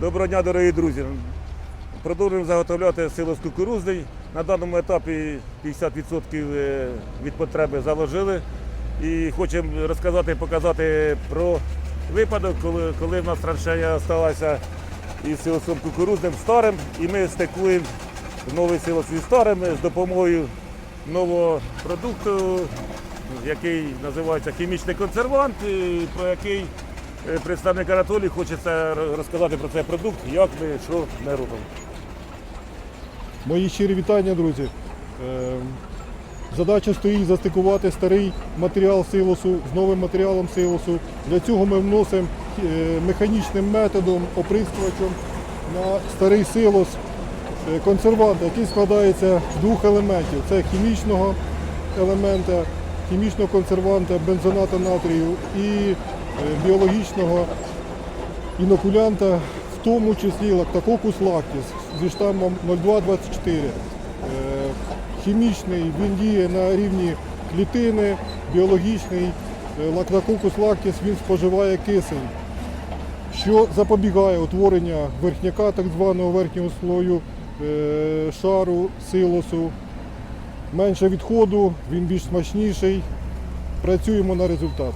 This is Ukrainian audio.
Доброго дня, дорогі друзі. Продовжуємо заготовляти силос кукурузний. На даному етапі 50% е, від потреби заложили. І хочемо розказати, показати про випадок, коли, коли в нас траншея залишилася із силосом кукурузним старим, і ми стикуємо новий силос із старим з допомогою нового продукту, який називається хімічний консервант, про який представник Анатолій хоче це розказати про цей продукт, як ми, що ми робимо. Мої щирі вітання, друзі. Е, Задача стоїть застикувати старий матеріал силосу з новим матеріалом силосу. Для цього ми вносимо е, механічним методом, оприскувачем на старий силос е, консервант, який складається з двох елементів. Це хімічного елемента, хімічного консерванта, бензоната натрію і е, біологічного інокулянта, в тому числі лактококус лактіс зі штаммом 0224. Е, Хімічний він діє на рівні клітини, біологічний е, лактококус лактіс він споживає кисень, що запобігає утворення верхняка, так званого верхнього слою е, шару, силосу. Менше відходу, він більш смачніший. Працюємо на результат.